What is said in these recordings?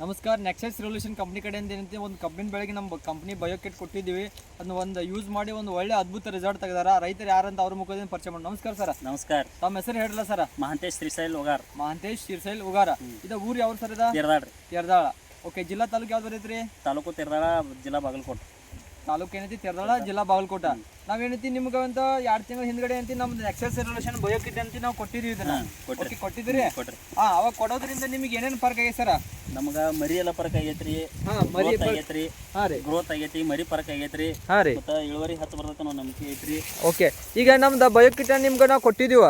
ನಮಸ್ಕಾರ nexus revolution company ಕಡೆಯಿಂದ ಏನಂತ ಒಂದು ಕಬ್ಬಿನ ಬೆಳೆಗೆ ನಮ್ಮ ಕಂಪ್ನಿ ಬಯೋಕೆಟ್ ಕೊಟ್ಟಿದ್ದೀವಿ. ಅದನ್ನ ಒಂದು ಯೂಸ್ ಮಾಡಿ ಒಂದು ಒಳ್ಳೆ ಅದ್ಭುತ ರಿಸಲ್ಟ್ ತೆಗೆದಾರ. ರೈತರು ಯಾರಂತ ಅವ್ರ ಮುಖದಿಂದ ಪರಿಚಯ ಮಾಡಿ ನಮಸ್ಕಾರ ಸರ್ ನಮಸ್ಕಾರ. ತಮ್ಮ ಹೆಸರು ಹೇಳಲ್ಲ ಸರ್ ಮಹಾಂತೇಶ್ ಶ್ರೀಶೈಲ್ ಉಗಾರ. ಮಹಾಂತೇಶ್ ಶ್ರೀಶೈಲ್ ಉಗಾರ. ಇದು ಊರು ಯಾವ ಸರ್ ಇದ? ತೆರದಾಳ. ಓಕೆ ಜಿಲ್ಲಾ ತಾಲೂಕು ಯಾವ್ದು ಬರೈತ್ರಿ? ತಾಲೂಕು ತಿರ್ದಾಳ ಜಿಲ್ಲಾ ಬಾಗಲಕೋಟೆ. ತಾಲೂಕು ಏನೈತಿ? ತೆರದಾಳ ಜಿಲ್ಲಾ ಬಾಗಲಕೋಟ. ನಾವೇನೈತಿ ನಿಮ್ಗೆ ಅಂತ ಎರಡು ತಿಂಗಳ ಹಿಂದ್ಗಡೆ ಅಂತ ನಮ್ದು ಎಕ್ಸೈಸ್ ರೆವಲ್ಯೂಷನ್ ಬಯೋಕಿಟ್ ಅಂತ ನಾವು ಕೊಟ್ಟಿದ್ವಿ ಇದನ್ನ. ಓಕೆ ಕೊಟ್ಟಿದ್ದೀರಿ? ಹಾ ಅವಾಗ ಕೊಡೋದ್ರಿಂದ ನಿಮ್ಗೆ ಏನೇನು ಫರ್ಕ್ ಆಗೈತೆ ಸರ್? ನಮಗ ಮರಿ ಎಲ್ಲ ಪರಕ್ ಆಗೈತ್ರಿ. ಹಾ ಮರಿ ಆಗೈತ್ರಿ. ಗ್ರೋತ್ ಆಗೈತಿ ಮರಿ ಫರ್ಕ್ ಆಗೈತ್ರಿ. ಮತ್ತ ಇಳುವರಿ ಹತ್ತು ಬರ್ತೈತೆ ಅನ್ನೋ ನಂಬಿಕೆ ಐತ್ರಿ. ಓಕೆ ಈಗ ನಮ್ದು ಬಯೋಕಿಟ್ ನಿಮ್ಗೆ ನಾವು ಕೊಟ್ಟಿದೀವ.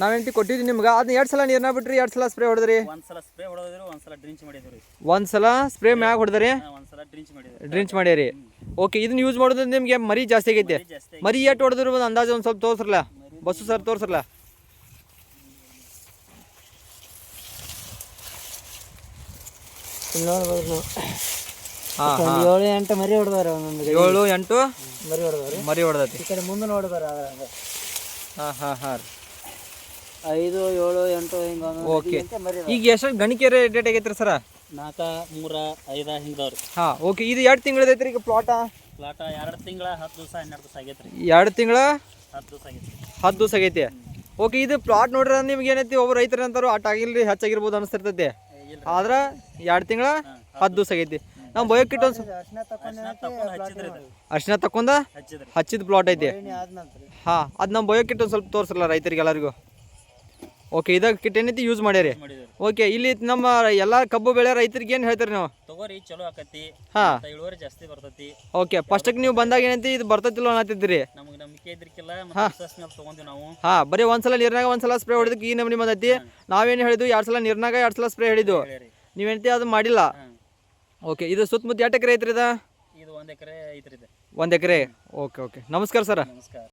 ನಾವೇಂತಿ ಕೊಟ್ಟಿದ್ವಿ ನಿಮ್ಗೆ? ಅದನ್ನ ಎರಡ್ ಸಲ ನೀರ್ನ ಬಿಟ್ರಿ ಎರಡು ಸಲ ಸ್ಪ್ರೇ ಹೊಡೆದ್ರಿ? ಒಂದ್ಸಲ ಸ್ಪ್ರೇ ಹೊಡೆದ್ರಿ ಒಂದ್ಸಲ ಡ್ರಿಂಚ್ ಮಾಡಿದ್ರಿ ಒಂದ್ಸಲ ಸ್ಪ್ರೇ ಮ್ಯಾಗ ಹೊಡೆದ್ರಿ? ಒಂದ್ಸಲ ಡ್ರಿಂಚ್ ಮಾಡಿದ್ರಿ ಮಾಡ್ಯಾರಿ. ಓಕೆ ಇದನ್ನ ಯೂಸ್ ಮಾಡೋದ್ರಿಂದ ನಿಮಗೆ ಮರಿ ಜಾಸ್ತಿ ಆಗೈತೆ. ಮರಿ ಎಷ್ಟು ಹೊಡೆದ್ರು ಒಂದು ಅಂದಾಜು ಒಂದು ಸ್ವಲ್ಪ ತೋರ್ಸ್ರಲ್ಲ? Bus sir ತೋರ್ಸ್ರಲ್ಲ? ಏಳು ಎಂಟು ಮರಿ ಹೊಡೆದಾರೆ ಒಂದೊಂದು ಏಳು ಎಂಟು ಮರಿ ಹೊಡೆದವ್ರಿ. ಮರಿ ಹೊಡೆದೈತಿ. ಈ ಕಡೆ ಮುಂದೆ ನೋಡಿದಾರೆ ಹಾಂ ಹಾಂ ಹಾಂ ರೀ. ಐದು ಏಳು ಎಂಟು ಹಿಂಗೆ ಓಕೆ ಈಗ ಎಷ್ಟು ಗಣಿಕೆ ರೇಟ್ ಆಗೈತ್ರಿ ಸರ? ನಾಲ್ಕ ಮೂರ ಐದ ಹಿಂಗದವ್ರಿ. ಹಾಂ ಓಕೆ ಇದು ಎರಡು ತಿಂಗಳದೈತ್ರಿ ಈಗ ಪ್ಲಾಟ ಪ್ಲಾಟ ಎರಡು ತಿಂಗಳ ಹತ್ತು ದಿವಸ ಹನ್ನೆರಡು ದಿವಸ ಆಗೈತ್ರಿ. ಎರಡು ತಿಂಗಳ? ಹತ್ತು ದಿವಸ ಆಗೈತಿ ಹತ್ತು ದಿವಸ ಆಗೈತಿ. ಓಕೆ ಇದು ಪ್ಲಾಟ್ ನೋಡ್ರಿ ನಿಮ್ಗೆ ಏನೈತಿ? ಒಬ್ಬ ರೈತರು ಅಂತಾರು ಅಟ್ ಆಗಿಲ್ರಿ ಹೆಚ್ಚಾಗಿರ್ಬೋದು ಅನಿಸ್ತಿರ್ತೈತಿ. ಆದ್ರೆ ಎರಡು ತಿಂಗಳ ಹತ್ತು ದಿವಸ ಆಗೈತಿ. ನಾವು ಬಯೋಕಿಟ್ ಒಂದು ಅರ್ಶಿನ ತಕೊಂಡು ಅರ್ಶಿನ ತಕೊಂಡ್ ಹಚ್ಚಿದ್ರಿ ಇದು. ಅರ್ಶಿನ ತಕೊಂಡ ಹಚ್ಚಿದ್ರಿ. ಹಚ್ಚಿದ ಪ್ಲಾಟ್ ಐತಿ. ಹಾ ನಂತರ. ಹಾಂ ಅದು ನಮ್ಮ ಬಯೋಕಿಟ್ ಒಂದು ಸ್ವಲ್ಪ ತೋರಿಸಲ್ಲ ರೈತರಿಗೆ ಎಲ್ಲರಿಗೂ ಓಕೆ ಇದಾಗ ಕಿಟ್ ಏನೈತಿ? ಯೂಸ್ ಮಾಡ್ಯಾರಿ. ಮಾಡಿದ್ರಿ ಓಕೆ ಇಲ್ಲಿ ನಮ್ಮ ಎಲ್ಲ ಕಬ್ಬು ಬೆಳೆ ರೈತರಿಗೆ ಏನು ಹೇಳ್ತೀರಿ ನೀವು? ತಗೋರಿ ಚಲೋ ಆಕತಿ ಹಾ. ಮತ್ತ ಇಳುವರಿ ಜಾಸ್ತಿ ಬರ್ತೈತಿ. ಓಕೆ ಫಸ್ಟಿಗೆ ನೀವು ಬಂದಾಗ ಏನೈತಿ? ಇದು ಬರ್ತೈತಿಲ್ಲ ಅನ್ನತ್ತಿದ್ರಿ ನಮಗೆ ನಂಬಿಕೆ ಇದ್ರಿಕಿಲ್ಲ ಮತ್ತೆ ವಿಶ್ವಾಸ ಮೇಲೆ ತಗೊಂಡಿವಿ ನಾವು. ಹಾಂ ಬರೀ ಒಂದ್ಸಲ ನೀರ್ನಾಗ ಒಂದ್ಸಲ ಸ್ಪ್ರೇ ಹೊಡೆದಕ್ಕೆ ಈ ನಮೂನಿ ಬಂದೈತಿ. ನಾವೇನು ಹೇಳಿದ್ವಿ? ಎರಡು ಸಲ ನೀರ್ನಾಗ ಎರಡು ಸಲ ಸ್ಪ್ರೇ ಹೇಳಿದ್ವು. ನೀವೇಂತಿ ಅದು ಮಾಡಿಲ್ಲ. ಹಾಂ. ಓಕೆ ಇದು ಸುತ್ತಮುತ್ತ ಎಷ್ಟು ಎಕರೆ ಐತ್ರಿ ಇದು? ಇದು ಒಂದ್ ಎಕರೆ ಐತ್ರಿ ಇದು. ಒಂದು ಎಕರೆ? Okay okay. ನಮಸ್ಕಾರ ಸರ್. ನಮಸ್ಕಾರ.